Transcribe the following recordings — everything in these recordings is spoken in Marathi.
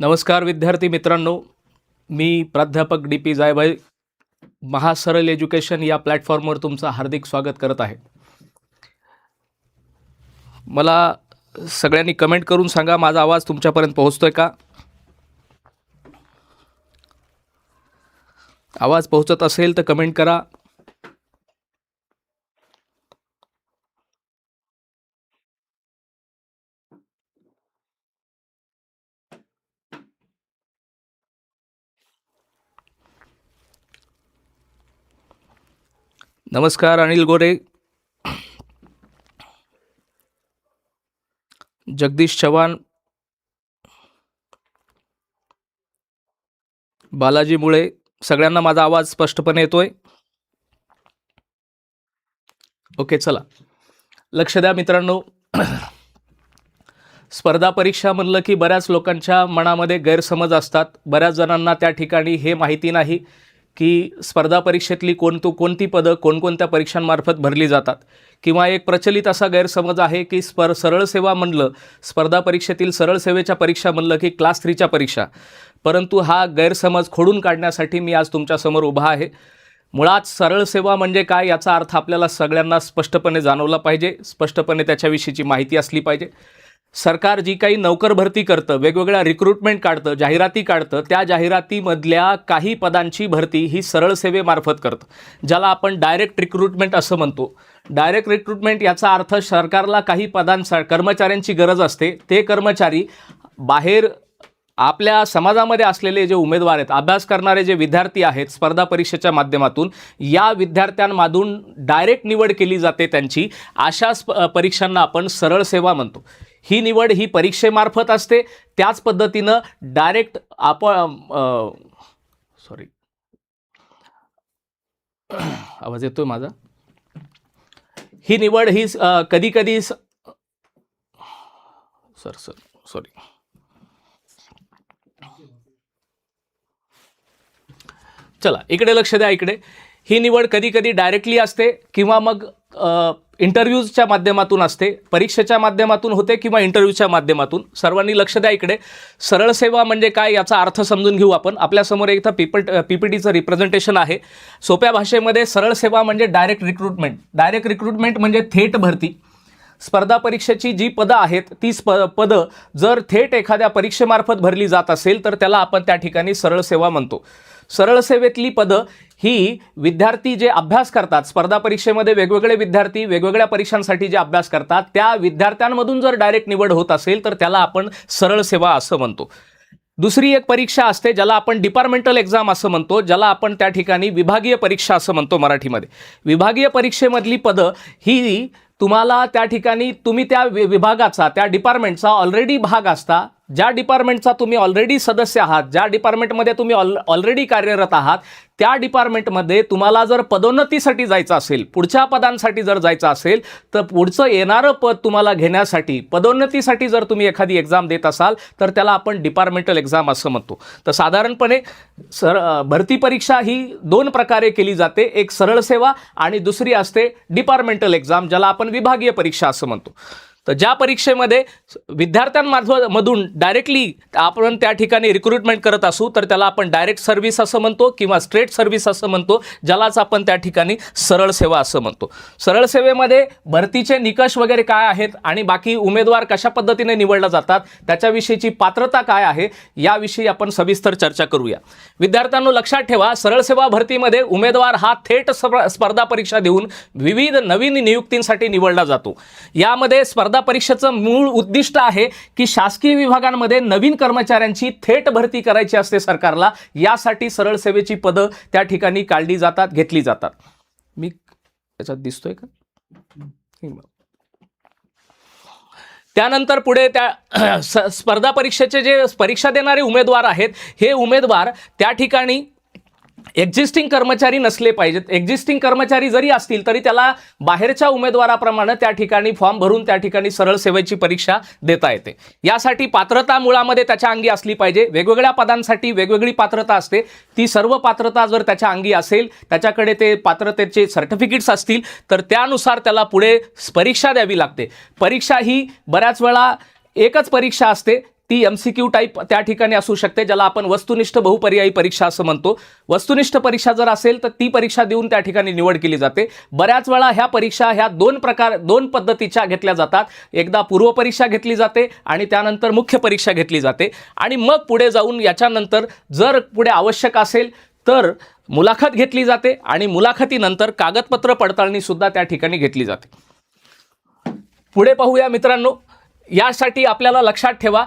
नमस्कार विद्यार्थी मित्रांनो. मी प्राध्यापक D P Jaybhai Mahasaral education या प्लॅटफॉर्मवर तुमचं हार्दिक स्वागत करत आहे. मला सगळ्यांनी कमेंट करून सांगा माझा आवाज तुमच्यापर्यंत पोहोचतोय का? आवाज पोहोचत असेल तर कमेंट करा. नमस्कार अनिल गोरे. जगदीश चव्हाण. बालाजी मुळे सगळ्यांना माझा आवाज स्पष्टपणे येतोय. ओके चला. लक्ष द्या मित्रांनो. स्पर्धा परीक्षा म्हणलं की बऱ्याच लोकांच्या मनामध्ये गैरसमज असतात. बऱ्याच जणांना त्या ठिकाणी हे माहिती नाही. की स्पर्धा परीक्षेतली कोणतो कोणती पदं कोणकोणत्या परीक्षांमार्फत भरली जातात? किंवा एक प्रचलित असा गैरसमज आहे की स्पर सरळ सेवा म्हणलं स्पर्धा परीक्षेतील सरळ सेवेच्या परीक्षा म्हणलं की क्लास थ्रीच्या परीक्षा. परंतु हा गैरसमज खोडून काढण्यासाठी मी आज तुमच्यासमोर उभा आहे. मुळात सरळ सेवा म्हणजे काय याचा अर्थ आपल्याला सगळ्यांना स्पष्टपणे जाणवला पाहिजे स्पष्टपणे त्याच्याविषयीची माहिती असली पाहिजे. सरकार जी काही नोकर भरती करतं वेगवेगळ्या रिक्रुटमेंट काढतं जाहिराती काढतं त्या जाहिरातीमधल्या काही पदांची भरती ही सरळ सेवेमार्फत करतं. ज्याला आपण डायरेक्ट रिक्रुटमेंट असं म्हणतो. डायरेक्ट रिक्रुटमेंट याचा अर्थ सरकारला काही पदांसा कर्मचाऱ्यांची गरज असते. ते कर्मचारी बाहेर आपल्या समाजामध्ये असलेले जे उमेदवार आहेत अभ्यास करणारे जे विद्यार्थी आहेत स्पर्धा परीक्षेच्या माध्यमातून या विद्यार्थ्यांमधून डायरेक्ट निवड केली जाते त्यांची. अशा स्प परीक्षांना आपण सरळ सेवा म्हणतो. ही निवड ही परीक्षेमार्फत असते. त्याच पद्धतीनं डायरेक्ट आपण सॉरी आवाज येतोय माझा? ही निवड ही कधी कधी सर सर सॉरी चला इकडे लक्ष द्या इकडे. ही निवड कधी कधी डायरेक्टली असते किंवा मग इंटरव्ह्यूजच्या माध्यमातून असते परीक्षेच्या माध्यमातून होते किंवा इंटरव्ह्यूच्या माध्यमातून? सर्वांनी लक्ष द्या इकडे. सरळ सेवा म्हणजे काय याचा अर्थ समजून घेऊ आपण. आपल्यासमोर इथं पीपट पी पी टीचं रिप्रेझेंटेशन आहे. सोप्या भाषेमध्ये सरळ सेवा म्हणजे डायरेक्ट रिक्रुटमेंट डायरेक्ट रिक्रुटमेंट म्हणजे थेट भरती. स्पर्धा परीक्षेची जी पदं आहेत ती स्प पदं जर थेट एखाद्या परीक्षेमार्फत भरली जात असेल तर त्याला आपण त्या ठिकाणी सरळ सेवा म्हणतो. सरळ सेवेतली पदं ही विद्यार्थी जे अभ्यास करतात स्पर्धा परीक्षेमध्ये वेगवेगळे विद्यार्थी वेगवेगळ्या परीक्षांसाठी जे अभ्यास करतात त्या विद्यार्थ्यांमधून जर डायरेक्ट निवड होत असेल तर त्याला आपण सरळ सेवा असं म्हणतो. दुसरी एक परीक्षा असते ज्याला आपण डिपार्टमेंटल एक्झाम असं म्हणतो ज्याला आपण त्या ठिकाणी विभागीय परीक्षा असं म्हणतो मराठीमध्ये. विभागीय परीक्षेमधली पदं ही तुम्हाला त्या ठिकाणी तुम्ही त्या वि विभागाचा त्या डिपार्टमेंटचा ऑलरेडी भाग असता ज्या डिपार्टमेंटचा तुम्ही ऑलरेडी सदस्य आहात ज्या डिपार्टमेंटमध्ये तुम्ही ऑल ऑलरेडी कार्यरत आहात त्या डिपार्टमेंटमध्ये तुम्हाला जर पदोन्नतीसाठी जायचं असेल पुढच्या पदांसाठी जर जायचं असेल तर पुढचं येणारं पद तुम्हाला घेण्यासाठी पदोन्नतीसाठी जर तुम्ही एखादी एक्झाम देत असाल तर त्याला आपण डिपार्टमेंटल एक्झाम असं म्हणतो. तर साधारणपणे सर भरती परीक्षा ही दोन प्रकारे केली जाते. एक सरळ सेवा आणि दुसरी असते डिपार्टमेंटल एक्झाम ज्याला आपण विभागीय परीक्षा असं म्हणतो. तर ज्या परीक्षेमध्ये विद्यार्थ्यांमार्फतमधून डायरेक्टली आपण त्या ठिकाणी रिक्रुटमेंट करत असू तर त्याला आपण डायरेक्ट सर्व्हिस असं म्हणतो किंवा स्ट्रेट सर्व्हिस असं म्हणतो ज्यालाच आपण त्या ठिकाणी सरळ सेवा असं म्हणतो. सरळ सेवेमध्ये भरतीचे निकष वगैरे काय आहेत आणि बाकी उमेदवार कशा पद्धतीने निवडला जातात त्याच्याविषयीची पात्रता काय आहे याविषयी आपण सविस्तर चर्चा करूया. विद्यार्थ्यांनो लक्षात ठेवा सरळ सेवा भरतीमध्ये उमेदवार हा थेट स्प- स्पर्धा परीक्षा देऊन विविध नवीन नियुक्तींसाठी निवडला जातो. यामध्ये स्पर्धा परीक्षेचं मूळ उद्दिष्ट आहे की शासकीय विभागांमध्ये नवीन कर्मचाऱ्यांची थेट भरती करायची असते सरकारला. यासाठी सरळ सेवेची पदं त्या ठिकाणी काढली जातात घेतली जातात. मी त्याच्यात दिसतोय का? त्यानंतर पुढे त्या स्पर्धा परीक्षेचे जे परीक्षा देणारे उमेदवार आहेत हे उमेदवार त्या ठिकाणी एक्झिस्टिंग कर्मचारी नसले पाहिजेत. एक्झिस्टिंग कर्मचारी जरी असतील तरी त्याला बाहेरच्या उमेदवाराप्रमाणे त्या ठिकाणी फॉर्म भरून त्या ठिकाणी सरळ सेवेची परीक्षा देता येते. यासाठी पात्रता मुळामध्ये त्याच्या अंगी असली पाहिजे. वेगवेगळ्या पदांसाठी वेगवेगळी पात्रता असते. ती सर्व पात्रता जर त्याच्या अंगी असेल त्याच्याकडे ते पात्रतेचे सर्टिफिकेट्स असतील तर त्यानुसार त्याला पुढे परीक्षा द्यावी लागते. परीक्षा ही बऱ्याच वेळा एकच परीक्षा असते. ती एम सी क्यू टाईप त्या ठिकाणी असू शकते ज्याला आपण वस्तुनिष्ठ बहुपर्यायी परीक्षा असं म्हणतो. वस्तुनिष्ठ परीक्षा जर असेल तर ती परीक्षा देऊन त्या ठिकाणी निवड केली जाते. बऱ्याच वेळा ह्या परीक्षा ह्या दोन प्रकार दोन पद्धतीच्या घेतल्या जातात. एकदा पूर्व परीक्षा घेतली जाते आणि त्यानंतर मुख्य परीक्षा घेतली जाते. आणि मग पुढे जाऊन याच्यानंतर जर पुढे आवश्यक असेल तर मुलाखत घेतली जाते आणि मुलाखतीनंतर कागदपत्र पडताळणीसुद्धा त्या ठिकाणी घेतली जाते. पुढे पाहूया मित्रांनो. यासाठी आपल्याला लक्षात ठेवा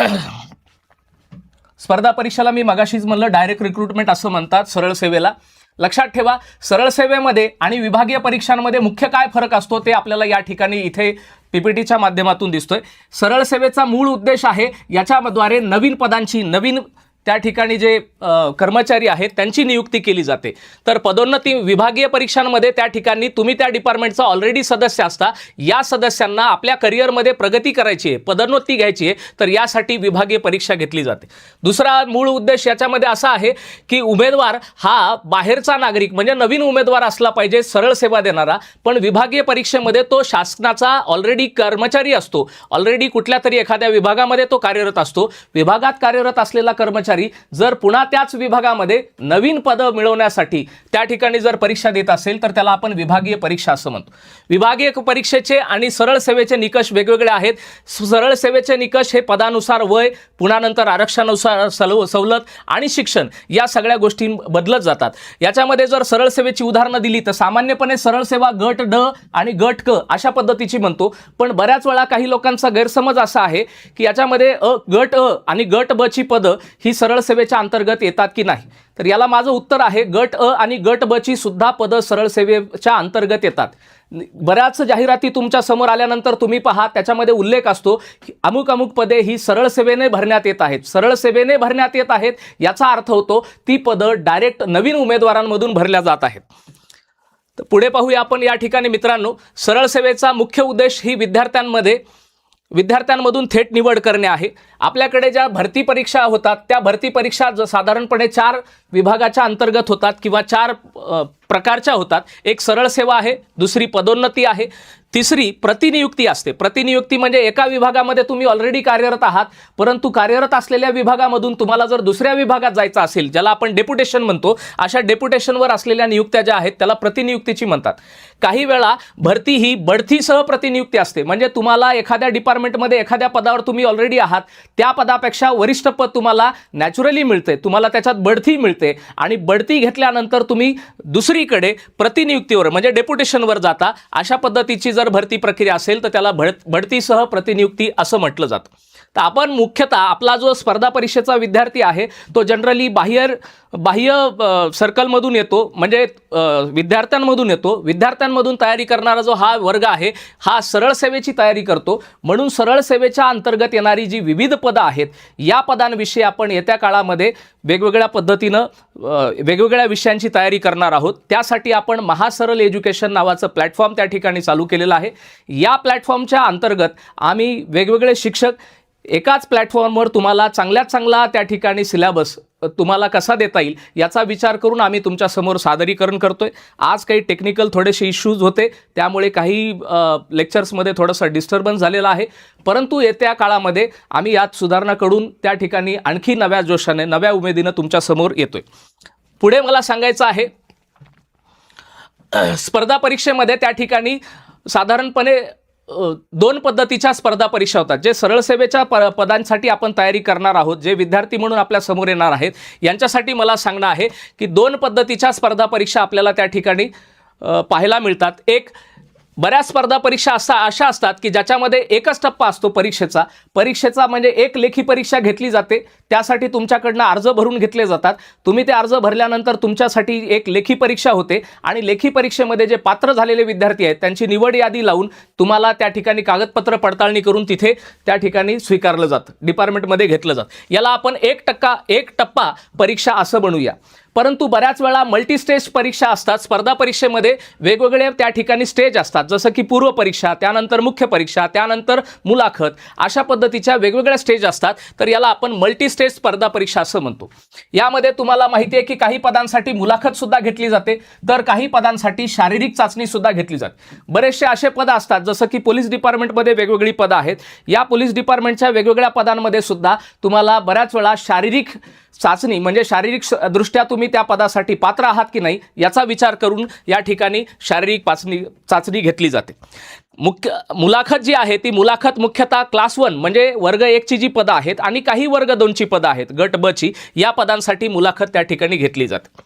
स्पर्धा परीक्षेला मी मगाशीच म्हणलं डायरेक्ट रिक्रुटमेंट असं म्हणतात सरळ सेवेला. लक्षात ठेवा सरळ सेवेमध्ये आणि विभागीय परीक्षांमध्ये मुख्य काय फरक असतो ते आपल्याला या ठिकाणी इथे पीपीटीच्या माध्यमातून दिसतोय. सरळ सेवेचा मूळ उद्देश आहे याच्याद्वारे नवीन पदांची नवीन त्या ठिकाणी जे कर्मचारी आहेत त्यांची नियुक्ती केली जाते. तर पदोन्नती विभागीय परीक्षांमध्ये त्या ठिकाणी तुम्ही त्या डिपार्टमेंटचा ऑलरेडी सदस्य असता. या सदस्यांना आपल्या करिअरमध्ये प्रगती करायची आहे पदोन्नती घ्यायची आहे तर यासाठी विभागीय परीक्षा घेतली जाते. दुसरा मूळ उद्देश याच्यामध्ये असा आहे की उमेदवार हा बाहेरचा नागरिक म्हणजे नवीन उमेदवार असला पाहिजे सरळ सेवा देणारा. पण विभागीय परीक्षेमध्ये तो शासनाचा ऑलरेडी कर्मचारी असतो. ऑलरेडी कुठल्या तरी एखाद्या विभागामध्ये तो कार्यरत असतो. विभागात कार्यरत असलेला कर्मचारी जर पुन्हा त्याच विभागामध्ये नवीन पदं मिळवण्यासाठी त्या ठिकाणी जर परीक्षा देत असेल तर त्याला आपण विभागीय परीक्षा असं म्हणतो. विभागीय परीक्षेचे आणि सरळ सेवेचे निकष वेगवेगळे आहेत. सरळ सेवेचे निकष हे पदानुसार वय पुन्हा नंतर आरक्षणानुसार सलव सवलत आणि शिक्षण या सगळ्या गोष्टी बदलत जातात. याच्यामध्ये जर सरळ सेवेची उदाहरणं दिली तर सामान्यपणे सरळ सेवा गट ड आणि गट क अशा पद्धतीची म्हणतो. पण बऱ्याच वेळा काही लोकांचा गैरसमज असा आहे की याच्यामध्ये अ गट अ आणि गट ब ची पदं ही सरळ सेवेच्या अंतर्गत येतात की नाही? तर याला माझं उत्तर आहे गट अ आणि गट ब ची सुद्धा पदं सरळ सेवेच्या अंतर्गत येतात. बऱ्याच जाहिराती तुमच्यासमोर आल्यानंतर तुम्ही पहा त्याच्यामध्ये उल्लेख असतो की अमुक अमुक पदे ही सरळ सेवेने भरण्यात येत आहेत. सरळ सेवेने भरण्यात येत आहेत याचा अर्थ होतो ती पदं डायरेक्ट नवीन उमेदवारांमधून भरल्या जात आहेत. तर पुढे पाहूया आपण या ठिकाणी मित्रांनो सरळ सेवेचा मुख्य उद्देश ही विद्यार्थ्यांमध्ये विद्यार्थ्यांमधून थेट निवड करणे आहे. आपल्याकडे ज्या भरती परीक्षा होतात त्या भरती परीक्षा ज साधारणपणे चार विभागाच्या अंतर्गत होतात किंवा चार प्रकारच्या होतात. एक सरळ सेवा आहे दुसरी पदोन्नती आहे. तिसरी प्रतिनियुक्ती असते. प्रतिनियुक्ती म्हणजे एका विभागामध्ये तुम्ही ऑलरेडी कार्यरत आहात परंतु कार्यरत असलेल्या विभागामधून तुम्हाला जर दुसऱ्या विभागात जायचं असेल ज्याला आपण डेप्युटेशन म्हणतो अशा डेप्युटेशनवर असलेल्या नियुक्त्या ज्या आहेत त्याला प्रतिनियुक्तीची म्हणतात. काही वेळा भरती ही बढतीसह प्रतिनियुक्ती असते. म्हणजे तुम्हाला एखाद्या डिपार्टमेंटमध्ये एखाद्या पदावर तुम्ही ऑलरेडी आहात त्या पदापेक्षा वरिष्ठ पद तुम्हाला नॅचरली मिळते तुम्हाला त्याच्यात बढती मिळते आणि बढती घेतल्यानंतर तुम्ही दुसरीकडे प्रतिनियुक्तीवर म्हणजे डेप्युटेशनवर जाता अशा पद्धतीची जर भरती प्रक्रिया असेल तर त्याला भड बढतीसह प्रतिनियुक्ती असं म्हटलं जातं. तर आपण मुख्यतः आपला जो स्पर्धा परीक्षेचा विद्यार्थी आहे तो जनरली बाह्य बाह्य सर्कलमधून येतो. म्हणजे विद्यार्थ्यांमधून येतो. विद्यार्थ्यांमधून तयारी करणारा जो हा वर्ग आहे हा सरळ सेवेची तयारी करतो. म्हणून सरळ सेवेच्या अंतर्गत येणारी जी विविध पदं आहेत या पदांविषयी आपण येत्या काळामध्ये वेगवेगळ्या पद्धतीनं वेगवेगळ्या विषयांची तयारी करणार आहोत. त्यासाठी आपण महासरळ एज्युकेशन नावाचं प्लॅटफॉर्म त्या ठिकाणी चालू केलेलं आहे. या प्लॅटफॉर्मच्या अंतर्गत आम्ही वेगवेगळे शिक्षक एकाच प्लॅटफॉर्मवर तुम्हाला चांगल्यात चांगला त्या ठिकाणी सिलॅबस तुम्हाला कसा देता येईल याचा विचार करून आम्ही तुमच्यासमोर सादरीकरण करतो आहे आज काही टेक्निकल थोडेसे इश्यूज होते त्यामुळे काही लेक्चर्समध्ये थोडंसं डिस्टर्बन्स झालेलं आहे. परंतु येत्या काळामध्ये आम्ही यात सुधारणा करून त्या ठिकाणी आणखी नव्या जोशाने नव्या उमेदीनं तुमच्यासमोर येतो आहे पुढे मला सांगायचं आहे स्पर्धा परीक्षेमध्ये त्या ठिकाणी साधारणपणे दोन पद्धतीच्या स्पर्धा परीक्षा होतात. जे सरळ सेवेच्या प पदांसाठी आपण तयारी करणार आहोत जे विद्यार्थी म्हणून आपल्यासमोर येणार आहेत यांच्यासाठी मला सांगणं आहे की दोन पद्धतीच्या स्पर्धा परीक्षा आपल्याला त्या ठिकाणी पाहायला मिळतात. एक बऱ्याच स्पर्धा परीक्षा असा अशा असतात की ज्याच्यामध्ये एकच टप्पा असतो परीक्षेचा. परीक्षेचा म्हणजे एक लेखी परीक्षा घेतली जाते. त्यासाठी तुमच्याकडनं अर्ज भरून घेतले जातात. तुम्ही ते अर्ज भरल्यानंतर तुमच्यासाठी एक लेखी परीक्षा होते आणि लेखी परीक्षेमध्ये जे पात्र झालेले विद्यार्थी आहेत त्यांची निवड यादी लावून तुम्हाला त्या ठिकाणी कागदपत्र पडताळणी करून तिथे त्या ठिकाणी स्वीकारलं जातं. डिपार्टमेंटमध्ये घेतलं जातं. याला आपण एक टक्का एक टप्पा परीक्षा असं बनवूया परंतु बऱ्याच वेळा मल्टीस्टेज परीक्षा असतात. स्पर्धा परीक्षेमध्ये वेगवेगळे त्या ठिकाणी स्टेज असतात. जसं की पूर्व परीक्षा त्यानंतर मुख्य परीक्षा त्यानंतर मुलाखत अशा पद्धतीच्या वेगवेगळ्या स्टेज असतात. तर याला आपण मल्टीस्टेज स्पर्धा परीक्षा असं म्हणतो. यामध्ये तुम्हाला माहिती आहे की काही पदांसाठी मुलाखत सुद्धा घेतली जाते तर काही पदांसाठी शारीरिक चाचणी सुद्धा घेतली जाते. बरेचसे असे पद असतात जसं की पोलीस डिपार्टमेंटमध्ये वेगवेगळी पदं आहेत. या पोलीस डिपार्टमेंटच्या वेगवेगळ्या पदांमध्ये सुद्धा तुम्हाला बऱ्याच वेळा शारीरिक चाचणी म्हणजे शारीरिक दृष्ट्या तुम्ही त्या पदासाठी पात्र आहात की नाही याचा विचार करून या ठिकाणी शारीरिक चाचणी चाचणी घेतली जाते. मुख्य मुलाखत जी आहे ती मुलाखत मुख्यतः क्लास वन म्हणजे वर्ग एकची जी पदं आहेत आणि काही वर्ग दोनची पदं आहेत गट बची या पदांसाठी मुलाखत त्या ठिकाणी घेतली जाते.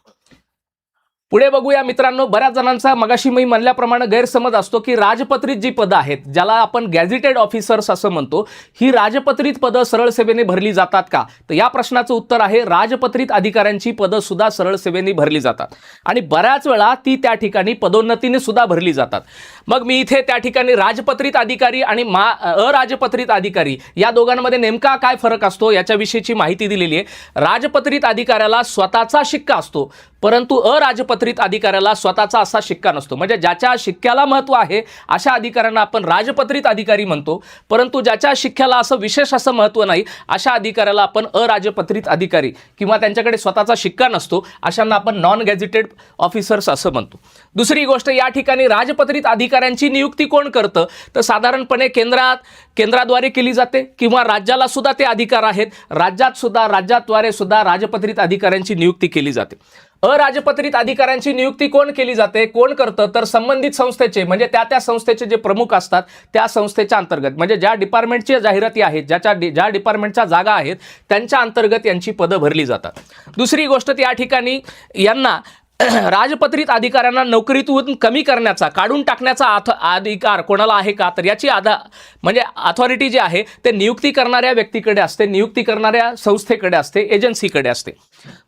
पुढे बघूया मित्रांनो बऱ्याच जणांचा मगाशी मी म्हणल्याप्रमाणे गैरसमज असतो की राजपत्रित जी पदं आहेत ज्याला आपण गॅझेटेड ऑफिसर्स असं म्हणतो ही राजपत्रित पदं सरळ सेवेने भरली जातात का? तर या प्रश्नाचं उत्तर आहे राजपत्रित अधिकाऱ्यांची पदं सुद्धा सरळ सेवेने भरली जातात. आणि बऱ्याच वेळा ती त्या ठिकाणी पदोन्नतीने सुद्धा भरली जातात. मग मी इथे त्या ठिकाणी राजपत्रित अधिकारी आणि मा अराजपत्रित अधिकारी या दोघांमध्ये नेमका काय फरक असतो याच्याविषयीची माहिती दिलेली आहे. राजपत्रित अधिकाऱ्याला स्वतःचा शिक्का असतो परंतु अराजपत्रित अधिकाऱ्याला स्वतःचा असा शिक्का नसतो. म्हणजे ज्याच्या शिक्क्याला महत्त्व आहे अशा अधिकाऱ्यांना आपण राजपत्रित अधिकारी म्हणतो. परंतु ज्याच्या शिक्क्याला असं विशेष असं महत्त्व नाही अशा अधिकाऱ्याला आपण अराजपत्रित अधिकारी किंवा त्यांच्याकडे स्वतःचा शिक्का नसतो अशांना आपण नॉन गॅझेटेड ऑफिसर्स असं म्हणतो. दुसरी गोष्ट या ठिकाणी राजपत्रित अधिकाऱ्यांची नियुक्ती कोण करतं? तर साधारणपणे केंद्रात केंद्राद्वारे केली जाते किंवा राज्याला सुद्धा ते अधिकार आहेत. राज्यात सुद्धा राज्याद्वारे सुद्धा राजपत्रित अधिकाऱ्यांची नियुक्ती केली जाते. अराजपत्रित अधिकाऱ्यांची नियुक्ती कोण केली जाते कोण करतं तर संबंधित संस्थेचे म्हणजे त्या त्या संस्थेचे जे प्रमुख असतात त्या संस्थेच्या अंतर्गत म्हणजे ज्या डिपार्टमेंटची जाहिराती आहेत ज्याच्या डि- ज्या डिपार्टमेंटच्या जागा आहेत त्यांच्या अंतर्गत यांची पदं भरली जातात. दुसरी गोष्ट त्या ठिकाणी यांना राजपत्रित अधिकाऱ्यांना नोकरीतून कमी करण्याचा काढून टाकण्याचा अथ अधिकार कोणाला आहे का? तर याची आधा म्हणजे अथॉरिटी जी आहे ते नियुक्ती करणाऱ्या व्यक्तीकडे असते नियुक्ती करणाऱ्या संस्थेकडे असते एजन्सीकडे असते.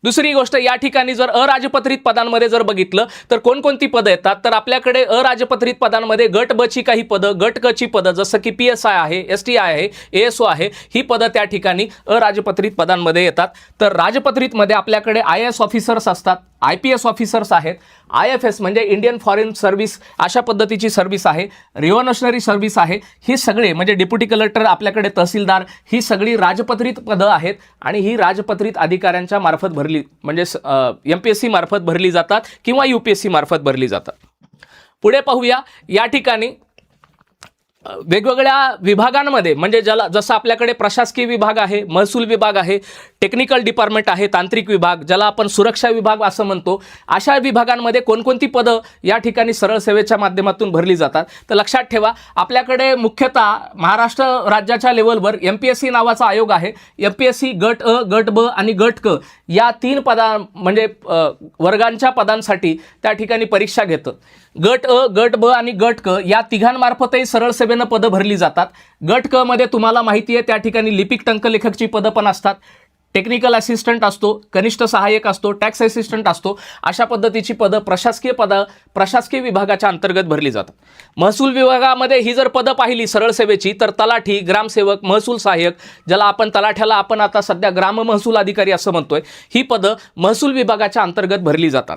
दुसरी गोष्ट या ठिकाणी जर अराजपत्रित पदांमध्ये जर बघितलं तर कोणकोणती पदं येतात? तर आपल्याकडे अराजपत्रित पदांमध्ये गट ब ची काही पदं गट क ची पदं जसं की पी एस आय आहे एस टी आय आहे ए एस ओ आहे ही पदं त्या ठिकाणी अराजपत्रित पदांमध्ये येतात. तर राजपत्रितमध्ये आपल्याकडे आय एस ऑफिसर्स असतात आय पी एस ऑफिसर्स आहेत आय एफ एस म्हणजे इंडियन फॉरेन सर्व्हिस अशा पद्धतीची सर्व्हिस आहे रिव्हॉल्युशनरी सर्व्हिस आहे ही सगळे म्हणजे डेप्युटी कलेक्टर आपल्याकडे तहसीलदार ही सगळी राजपत्रित पदं आहेत आणि ही राजपत्रित अधिकाऱ्यांच्या मार्फत भरली म्हणजे एम पी एस सी मार्फत भरली जातात किंवा यू पी एस सी मार्फत भरली जातात. पुढे पाहूया या ठिकाणी वेगवेगळ्या विभागांमध्ये म्हणजे ज्याला जसं आपल्याकडे प्रशासकीय विभाग आहे महसूल विभाग आहे टेक्निकल डिपार्टमेंट आहे तांत्रिक विभाग ज्याला आपण सुरक्षा विभाग असं म्हणतो अशा विभागांमध्ये कोणकोणती पदं या ठिकाणी सरळ सेवेच्या माध्यमातून भरली जातात? तर लक्षात ठेवा आपल्याकडे मुख्यतः महाराष्ट्र राज्याच्या लेवलवर एम पी एस सी नावाचा आयोग आहे. एम पी एस सी गट अ गट ब आणि गट क या तीन पदा म्हणजे वर्गांच्या पदांसाठी त्या ठिकाणी परीक्षा घेतं. गट अ गट ब आणि गट क या तिघांमार्फतही सरळ सेवेनं पदं भरली जातात. गट क मध्ये तुम्हाला माहिती आहे त्या ठिकाणी लिपिक टंकलेखकची पदं पण असतात. टेक्निकल असिस्टंट असतो कनिष्ठ सहाय्यक असतो टॅक्स असिस्टंट असतो अशा पद्धतीची पदं प्रशासकीय पदं प्रशासकीय विभागाच्या अंतर्गत भरली जातात. महसूल विभागामध्ये ही जर पदं पाहिली सरळ सेवेची तर तलाठी ग्रामसेवक महसूल सहाय्यक ज्याला आपण तलाठ्याला आपण आता सध्या ग्राम महसूल अधिकारी असं म्हणतोय ही पदं महसूल विभागाच्या अंतर्गत भरली जातात.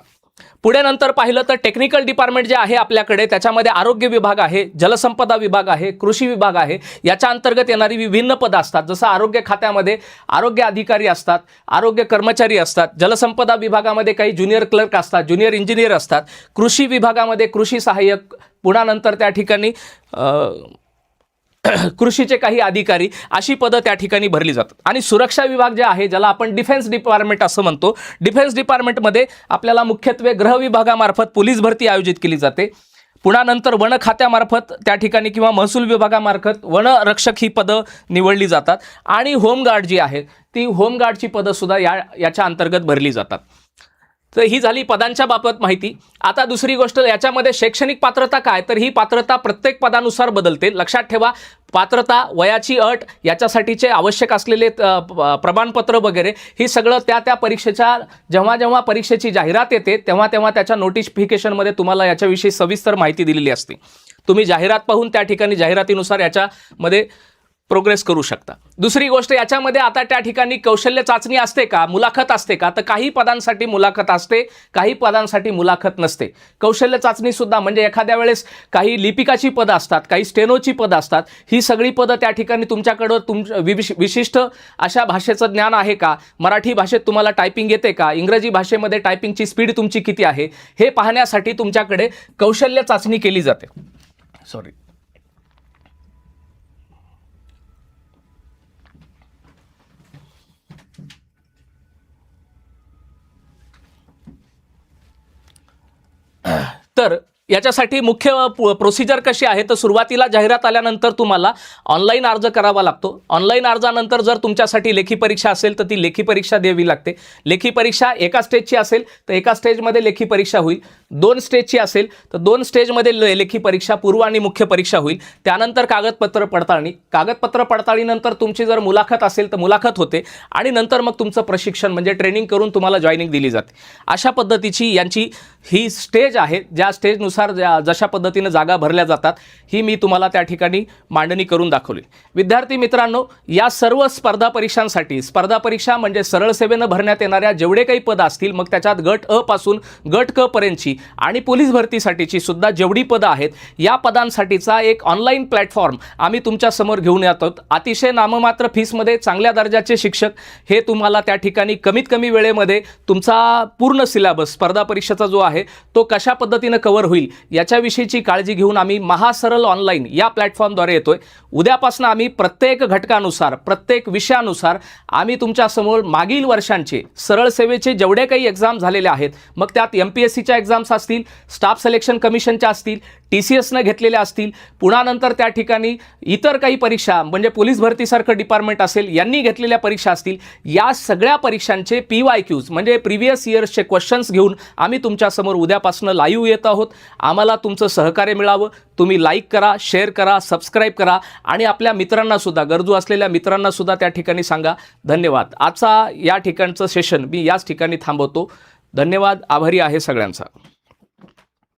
पुढे नंतर पाहिलं तर टेक्निकल डिपार्टमेंट जे आहे आपल्याकडे त्याच्यामध्ये आरोग्य विभाग आहे जलसंपदा विभाग आहे कृषी विभाग आहे. याच्या अंतर्गत येणारी विभिन्न पदं असतात. जसं आरोग्य खात्यामध्ये आरोग्य अधिकारी असतात आरोग्य कर्मचारी असतात जलसंपदा विभागामध्ये काही ज्युनियर क्लर्क असतात ज्युनियर इंजिनियर असतात कृषी विभागामध्ये कृषी सहाय्यक पुन्हा नंतर त्या ठिकाणी कृषीचे काही अधिकारी अशी पदं त्या ठिकाणी भरली जातात. आणि सुरक्षा विभाग जे आहे ज्याला आपण डिफेन्स डिपार्टमेंट असं म्हणतो डिफेन्स डिपार्टमेंटमध्ये आपल्याला मुख्यत्वे गृह विभागामार्फत पोलीस भरती आयोजित केली जाते. पुन्हा नंतर वन खात्यामार्फत त्या ठिकाणी किंवा महसूल विभागामार्फत वनरक्षक ही पदं निवडली जातात. आणि होमगार्ड जी आहेत ती होमगार्डची पदंसुद्धा या याच्या अंतर्गत भरली जातात. तर ही झाली पदांच्या बाबत माहिती. आता दुसरी गोष्ट याच्यामध्ये शैक्षणिक पात्रता काय? तर ही पात्रता प्रत्येक पदानुसार बदलते. लक्षात ठेवा पात्रता वयाची अट याच्यासाठीचे आवश्यक असलेले प्रमाणपत्र वगैरे ही सगळं त्या त्या परीक्षेच्या जेव्हा जेव्हा परीक्षेची जाहिरात येते तेव्हा तेव्हा त्याच्या नोटिफिकेशनमध्ये तुम्हाला याच्याविषयी सविस्तर माहिती दिलेली असते. तुम्ही जाहिरात पाहून त्या ठिकाणी जाहिरातीनुसार याच्यामध्ये प्रोग्रेस करू शकता. दुसरी गोष्ट याच्यामध्ये आता त्या ठिकाणी कौशल्य चाचणी असते का? मुलाखत असते का? तर काही पदांसाठी मुलाखत असते काही पदांसाठी मुलाखत नसते. कौशल्य चाचणी सुद्धा म्हणजे एखाद्या वेळेस काही लिपिकाची पदं असतात काही स्टेनोची पदं असतात ही सगळी पदं त्या ठिकाणी तुमच्याकडं तुम विशिष्ट अशा भाषेचं ज्ञान आहे का? मराठी भाषेत तुम्हाला टायपिंग येते का? इंग्रजी भाषेमध्ये टायपिंगची स्पीड तुमची किती आहे? हे पाहण्यासाठी तुमच्याकडे कौशल्य चाचणी केली जाते. सॉरी तर याच्यासाठी मुख्य प्रोसिजर कशी आहे? तर सुरुवातीला जाहिरात आल्यानंतर तुम्हाला ऑनलाईन अर्ज करावा लागतो. ऑनलाईन अर्जानंतर जर तुमच्यासाठी लेखी परीक्षा असेल तर ती लेखी परीक्षा द्यावी लागते. लेखी परीक्षा एका स्टेजची असेल तर एका स्टेजमध्ये लेखी परीक्षा होईल. दोन स्टेजची असेल तर दोन स्टेजमध्ये ले- लेखी परीक्षा पूर्व आणि मुख्य परीक्षा होईल. त्यानंतर कागदपत्र पडताळणी. कागदपत्र पडताळीनंतर तुमची जर मुलाखत असेल तर मुलाखत होते. आणि नंतर मग तुमचं प्रशिक्षण म्हणजे ट्रेनिंग करून तुम्हाला जॉईनिंग दिली जाते. अशा पद्धतीची यांची ही स्टेज आहे. ज्या स्टेजनुसार ज्या जशा पद्धतीनं जागा भरल्या जातात ही मी तुम्हाला त्या ठिकाणी मांडणी करून दाखवली. विद्यार्थी मित्रांनो या सर्व स्पर्धा परीक्षांसाठी स्पर्धा परीक्षा म्हणजे सरळ सेवेनं भरण्यात येणाऱ्या जेवढे काही पदं असतील मग त्याच्यात गट अ पासून गट क पर्यंतची आणि पोलीस भरतीसाठीची सुद्धा जेवढी पदं आहेत या पदांसाठीचा एक ऑनलाईन प्लॅटफॉर्म आम्ही तुमच्यासमोर घेऊन येत आहोत. अतिशय नाममात्र फीसमध्ये चांगल्या दर्जाचे शिक्षक हे तुम्हाला त्या ठिकाणी कमीत कमी वेळेमध्ये तुमचा पूर्ण सिलेबस स्पर्धा परीक्षेचा जो आहे तो कशा पद्धतीनं कव्हर होईल याच्याविषयीची काळजी घेऊन आम्ही महासरल ऑनलाईन या प्लॅटफॉर्मद्वारे येतोय. उद्यापासून आम्ही प्रत्येक घटकानुसार प्रत्येक विषयानुसार आम्ही तुमच्यासमोर मागील वर्षांचे सरळ सेवेचे जेवढे काही एक्झाम झालेले आहेत मग त्यात एम पी एस सीच्या एक्झाम्स असतील स्टाफ सिलेक्शन कमिशनच्या असतील टी सी एसनं घेतलेल्या असतील पुन्हा नंतर त्या ठिकाणी इतर काही परीक्षा म्हणजे पोलीस भरतीसारखं डिपार्टमेंट असेल यांनी घेतलेल्या परीक्षा असतील या सगळ्या परीक्षांचे पी वाय क्यूज म्हणजे प्रिव्हियस इयर्सचे क्वेश्चन्स घेऊन आम्ही तुमच्यासमोर उद्यापासून लाईव्ह येत आहोत. आम्हाला तुमचं सहकार्य मिळावं. तुम्ही लाईक करा शेअर करा सबस्क्राईब करा आणि आपल्या मित्रांना सुद्धा गरजू असलेल्या मित्रांना सुद्धा त्या ठिकाणी सांगा. धन्यवाद. आजचा या ठिकाणचं सेशन मी याच ठिकाणी थांबवतो. धन्यवाद. आभारी आहे सगळ्यांचा.